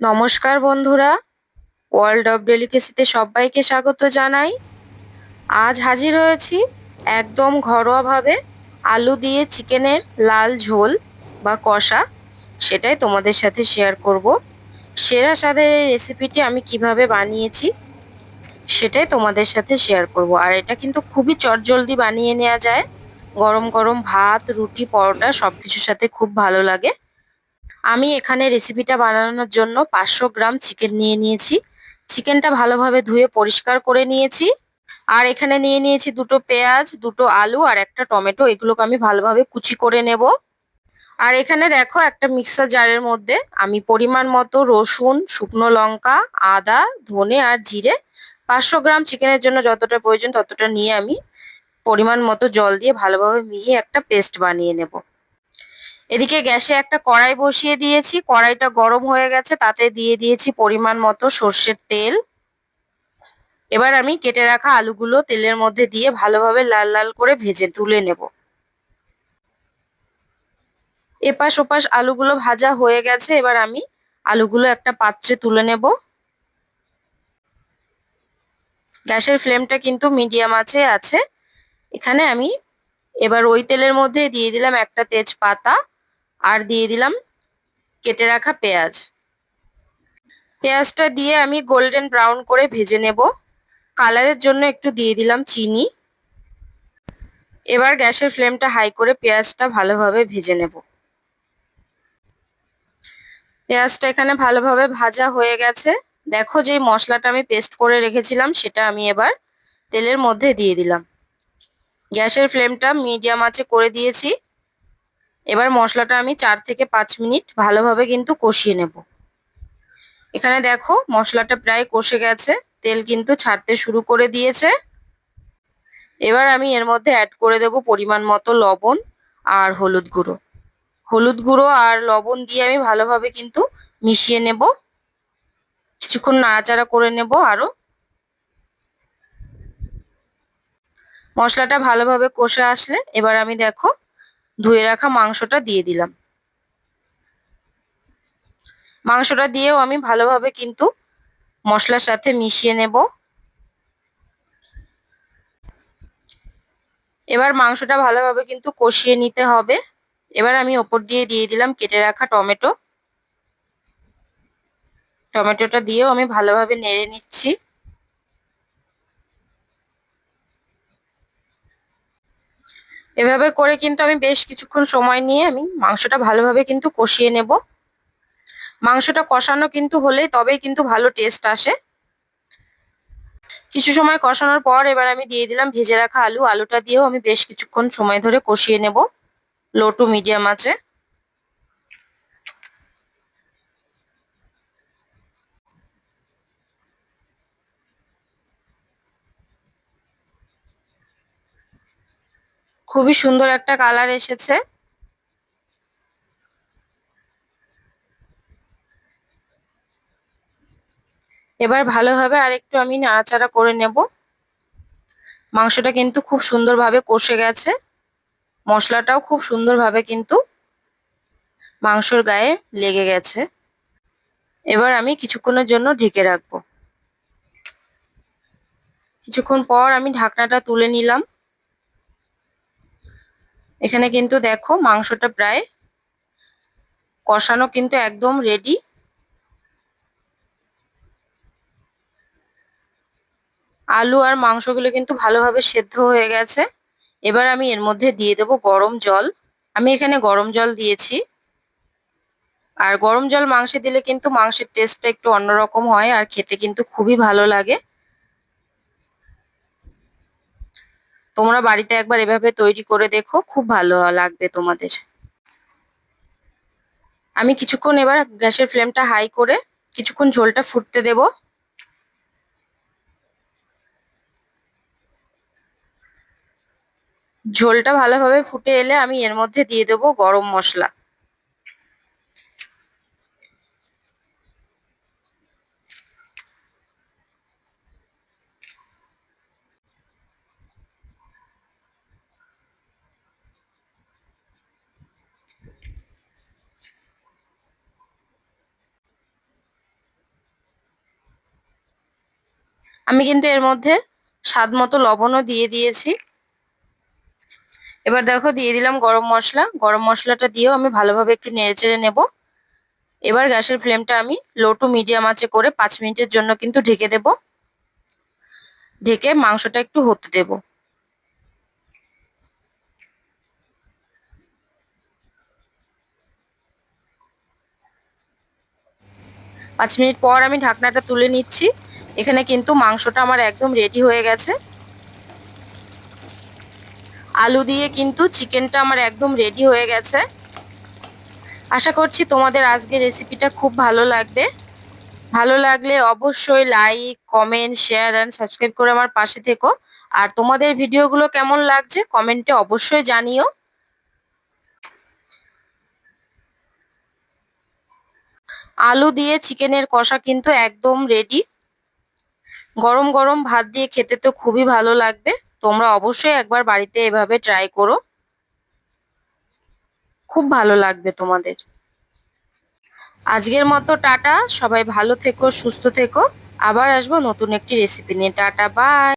নমস্কার বন্ধুরা। World of ডেলিকেসিতে সবাইকে স্বাগত জানাই। আজ হাজির হয়েছি একদম ঘরোয়াভাবে আলু দিয়ে চিকেনের লাল ঝোল বা কষা, সেটাই তোমাদের সাথে শেয়ার করব। সেরা স্বাদের রেসিপিটি আমি কীভাবে বানিয়েছি, সেটাই তোমাদের সাথে শেয়ার করব। আর এটা কিন্তু খুবই চটজলদি বানিয়ে নেওয়া যায়। গরম গরম ভাত, রুটি, পরোটা সব কিছুর সাথে খুব ভালো লাগে। আমি এখানে রেসিপিটা বানানোর জন্য পাঁচশো গ্রাম চিকেন নিয়ে নিয়েছি। চিকেনটা ভালোভাবে ধুয়ে পরিষ্কার করে নিয়েছি। আর এখানে নিয়ে নিয়েছি দুটো পেঁয়াজ, দুটো আলু আর একটা টমেটো। এগুলোকে আমি ভালোভাবে কুচি করে নেব। আর এখানে দেখো একটা মিক্সার জারের মধ্যে আমি পরিমাণ মতো রসুন, শুকনো লঙ্কা, আদা, ধনে আর জিরে পাঁচশো গ্রাম চিকেনের জন্য যতটা প্রয়োজন ততটা নিয়ে আমি পরিমাণ মতো জল দিয়ে ভালোভাবে মিহিয়ে একটা পেস্ট বানিয়ে নেব। এদিকে গ্যাসে একটা কড়াই বসিয়ে দিয়েছি, কড়াইটা গরম হয়ে গেছে, তাতে দিয়ে দিয়েছি পরিমাণ মতো সর্ষের তেল। এবার আমি কেটে রাখা আলুগুলো তেলের মধ্যে দিয়ে ভালোভাবে লাল লাল করে ভেজে তুলে নেব। এপাশ ওপাশ আলুগুলো ভাজা হয়ে গেছে, এবার আমি আলুগুলো একটা পাত্রে তুলে নেব। গ্যাসের ফ্লেমটা কিন্তু মিডিয়াম আছে আছে। এখানে আমি এবার ওই তেলের মধ্যে দিয়ে দিলাম একটা তেজপাতা। আর দিয়ে দিলাম কেটে রাখা পেঁয়াজ। পেঁয়াজটা দিয়ে আমি গোল্ডেন ব্রাউন করে ভেজে নেব। কালারের জন্য একটু দিয়ে দিলাম চিনি। এবার গ্যাসের ফ্লেমটা হাই করে পেঁয়াজটা ভালোভাবে ভেজে নেব। পেঁয়াজটা এখানে ভালোভাবে ভাজা হয়ে গেছে। দেখো যে মশলাটা আমি পেস্ট করে রেখেছিলাম, সেটা আমি এবার তেলের মধ্যে দিয়ে দিলাম। গ্যাসের ফ্লেমটা মিডিয়াম আছে করে দিয়েছি। এবার মশলাটা আমি চার থেকে পাঁচ মিনিট ভালোভাবে কিন্তু কষিয়ে নেব। এখানে দেখো মশলাটা প্রায় কষে গেছে, তেল কিন্তু ছাড়তে শুরু করে দিয়েছে। এবার আমি এর মধ্যে অ্যাড করে দেব পরিমাণ মতো লবণ আর হলুদ গুঁড়ো। হলুদ গুঁড়ো আর লবণ দিয়ে আমি ভালোভাবে কিন্তু মিশিয়ে নেব। কিছুক্ষণ নাড়াচাড়া করে নেব আরও মশলাটা ভালোভাবে কষে আসলে এবার আমি দেখো ধুয়ে রাখা মাংসটা দিয়ে দিলাম। মাংসটা দিয়েও আমি ভালোভাবে কিন্তু মশলার সাথে মিশিয়ে নেব। এবার মাংসটা ভালোভাবে কিন্তু কষিয়ে নিতে হবে। এবার আমি ওপর দিয়ে দিয়ে দিলাম কেটে রাখা টমেটো। টমেটোটা দিয়েও আমি ভালোভাবে নেড়ে নিচ্ছি। এভাবে করে কিন্তু আমি বেশ কিছুক্ষণ সময় নিয়ে আমি মাংসটা ভালোভাবে কিন্তু কষিয়ে নেব। মাংসটা কষানো কিন্তু হলেই তবেই কিন্তু ভালো টেস্ট আসে। কিছু সময় কষানোর পর এবার আমি দিয়ে দিলাম ভেজে রাখা আলু। আলুটা দিয়েও আমি বেশ কিছুক্ষণ সময় ধরে কষিয়ে নেব। লো টু মিডিয়াম আছে। খুবই সুন্দর একটা কালার এসেছে। এবার ভালোভাবে আরেকটু আমি নাড়াচাড়া করে নেব। মাংসটা কিন্তু খুব সুন্দরভাবে কষে গেছে। মশলাটাও খুব সুন্দরভাবে কিন্তু মাংসর গায়ে লেগে গেছে। এবার আমি কিছুক্ষণের জন্য ঢেকে রাখব। কিছুক্ষণ পর আমি ঢাকনাটা তুলে নিলাম। এখানে কিন্তু দেখো মাংসটা প্রায় কষানো কিন্তু একদম রেডি আলু আর মাংসগুলো কিন্তু ভালোভাবে সেদ্ধ হয়ে গেছে। এবার আমি এর মধ্যে দিয়ে দেব গরম জল। আমি এখানে গরম জল দিয়েছি। আর গরম জল মাংসে দিলে কিন্তু মাংসের টেস্টটা একটু অন্যরকম হয় আর খেতে কিন্তু খুবই ভালো লাগে। তোমরা বাড়িতে একবার এভাবে তৈরি করে দেখো, খুব ভালো লাগবে তোমাদের। আমি কিছুক্ষণ এবার গ্যাসের ফ্লেমটা হাই করে কিছুক্ষণ ঝোলটা ফুটতে দেব। ঝোলটা ভালোভাবে ফুটে এলে আমি এর মধ্যে দিয়ে দেব গরম মশলা। আমি কিন্তু এর মধ্যে স্বাদ মতো লবণও দিয়ে দিয়েছি। এবার দেখো দিয়ে দিলাম গরম মশলা। গরম মশলাটা দিয়েও আমি ভালোভাবে একটু নেড়ে চেড়ে নেব। এবার গ্যাসের ফ্লেমটা আমি লো টু মিডিয়াম আঁচে করে পাঁচ মিনিটের জন্য কিন্তু ঢেকে দেব। ঢেকে মাংসটা একটু হতে দেব। পাঁচ মিনিট পর আমি ঢাকনাটা তুলে নিচ্ছি। এখানে কিন্তু মাংসটা আমার একদম রেডি হয়ে গেছে। আলু দিয়ে কিন্তু চিকেনটা আমার একদম রেডি হয়ে গেছে। আশা করছি তোমাদের আজকের রেসিপিটা খুব ভালো লাগবে। ভালো লাগলে অবশ্যই like comment share and subscribe করে আমার পাশে থেকো। আর তোমাদের ভিডিওগুলো কেমন লাগছে কমেন্টে অবশ্যই জানিও। আলু দিয়ে চিকেনের কষা কিন্তু একদম রেডি গরম গরম ভাত দিয়ে খেতে তো খুবই ভালো লাগবে। তোমরা অবশ্যই একবার বাড়িতে এভাবে ট্রাই করো। খুব ভালো লাগবে তোমাদের। আজকের মতো টাটা। সবাই ভালো থেকো, সুস্থ থেকো। আবার আসব নতুন একটি রেসিপি নিয়ে। Tata bye